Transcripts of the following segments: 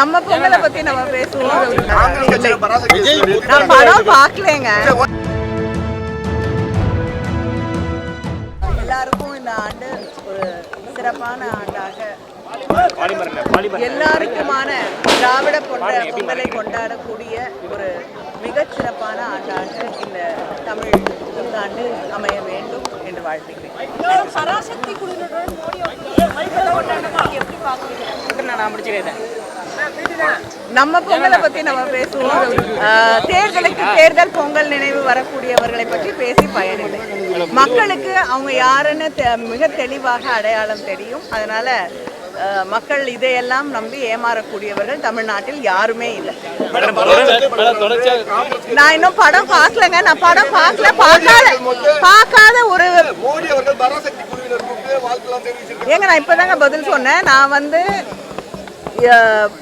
நம்ம பொங்கலை பத்தி நம்ம பேசுவோம். நான் படம் பார்க்கலங்க. எல்லாருக்கும் இந்த ஆண்டு ஒரு சிறப்பான ஆண்டாக எல்லாருக்குமான திராவிட பொன்ற பொங்கலை கொண்டாடக்கூடிய ஒரு மிகச் சிறப்பான ஆண்டாக இந்த தமிழ் புத்தாண்டு அமைய வேண்டும் என்று வாழ்த்துகிறேன். பராசக்தி குழுவினருடன் மோடி எப்படி பார்க்குறீங்க நான் முடிச்சுக்கிறேன். நம்ம பொங்கலை பத்தி நம்ம பேசுவோம். தேர்தலுக்கு தேர்தல் பொங்கல் நினைவு வரக்கூடியவர்களை பற்றி பேசி பயனில்லை. மக்களுக்கு அவங்க யாருன்னு மிக தெளிவாக அடையாளம் தெரியும். அதனால மக்கள் இதையெல்லாம் நம்பி ஏமாறக்கூடியவர்கள் தமிழ்நாட்டில் யாருமே இல்லை. நான் இன்னும் படம் பார்க்கலங்க. நான் படம் பார்க்கல. பார்க்காத பார்க்காத ஒரு ஏங்க நான் இப்போதாங்க பதில் சொன்னேன். நான் வந்து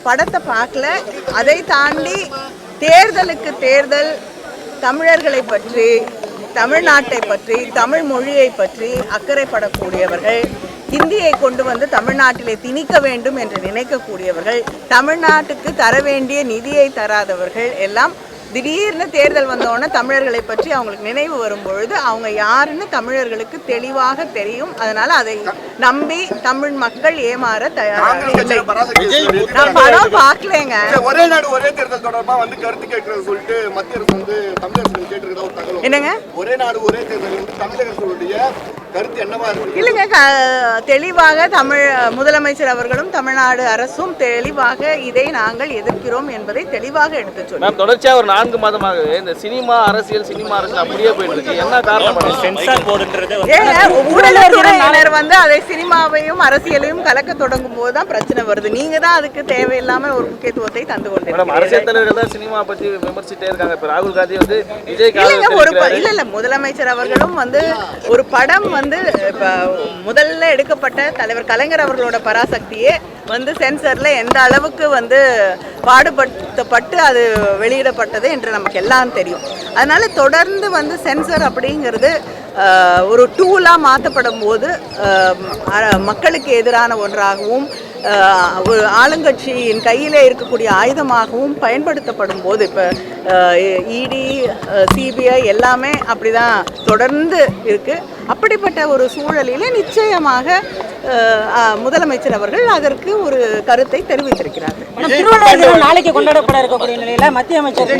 படத்தை பார்க்கல. அதை தாண்டி தேர்தலுக்கு தேர்தல் தமிழர்களை பற்றி தமிழ்நாட்டை பற்றி தமிழ் மொழியை பற்றி அக்கறைப்படக்கூடியவர்கள் ஹிந்தியை கொண்டு வந்து தமிழ்நாட்டிலே திணிக்க வேண்டும் என்று நினைக்கக்கூடியவர்கள் தமிழ்நாட்டுக்கு தர வேண்டிய நிதியை தராதவர்கள் எல்லாம் திடீர்னு தேர்தல் வந்தோடனே தமிழர்களை பற்றி அவங்களுக்கு நினைவு வரும் பொழுது அவங்க யாருன்னு தமிழர்களுக்கு தெளிவாக தெரியும். அதனால அதை நம்பி தமிழ் மக்கள் ஏமாற தயாராக இல்லை. நான் படம் பார்க்கலங்க. ஒரே நாடு ஒரே தேர்தல் தொடர்பா வந்து கருத்து கேட்கறது சொல்லிட்டு மத்திய அரசு வந்து தமிழக அரசு கேட்டிருக்கதா ஒரு தகவல். என்னங்க? ஒரே நாடு ஒரே தேர்தல் வந்து தமிழக அரசுடைய இல்லைங்க தெளிவாக தமிழ் முதலமைச்சர் அவர்களும் தமிழ்நாடு அரசும் தெளிவாக இதை நாங்கள் எதிர்க்கிறோம் என்பதை தெளிவாக எடுத்துச் சொன்னோம் மேம் தொடர்ச்சியா ஒரு நான்கு மாதமாகவே இந்த சினிமா அரசியல் சினிமா அரசியல் அப்படியே போயிட்டு இருக்கு என்ன காரணம் சென்சார் போர்டுன்றது ஊடகத்துறையினர் வந்து அதை சினிமாவையும் அரசியலையும் கலக்க தொடங்கும் போது தான் பிரச்சனை வருது. நீங்க தான் அதுக்கு தேவையில்லாம ஒரு முக்கியத்துவத்தை தந்து கொண்டிருக்கீங்க. அரசியல் தலைவர்கள் தான் சினிமா பத்தி விமர்சிட்டே இருக்காங்க. இப்ப ராகுல் காந்தி வந்து விஜய் இல்லைங்க ஒரு இல்ல இல்ல முதலமைச்சர் அவர்களும் வந்து ஒரு படம் வந்து இப்போ முதல்ல எடுக்கப்பட்ட தலைவர் கலைஞர் அவர்களோட பராசக்தியே வந்து சென்சரில் எந்த அளவுக்கு வந்து பாடுபடுத்தப்பட்டு அது வெளியிடப்பட்டது என்று நமக்கு எல்லாம் தெரியும். அதனால் தொடர்ந்து வந்து சென்சர் அப்படிங்கிறது ஒரு டூலாக மாற்றப்படும் போது மக்களுக்கு எதிரான ஒன்றாகவும் ஒரு ஆளுங்கட்சியின் கையிலே இருக்கக்கூடிய ஆயுதமாகவும் பயன்படுத்தப்படும் போது இப்போ இடி சிபிஐ எல்லாமே அப்படிதான் தொடர்ந்து இருக்கு. அப்படிப்பட்ட ஒரு சூழலிலே நிச்சயமாக முதலமைச்சர் அவர்கள் அதற்கு ஒரு கருத்தை தெரிவித்திருக்கிறார்கள். திருவள்ளுவர் நாளைக்கு கொண்டாடப்பட இருக்கக்கூடிய நிலையில மத்திய அமைச்சர்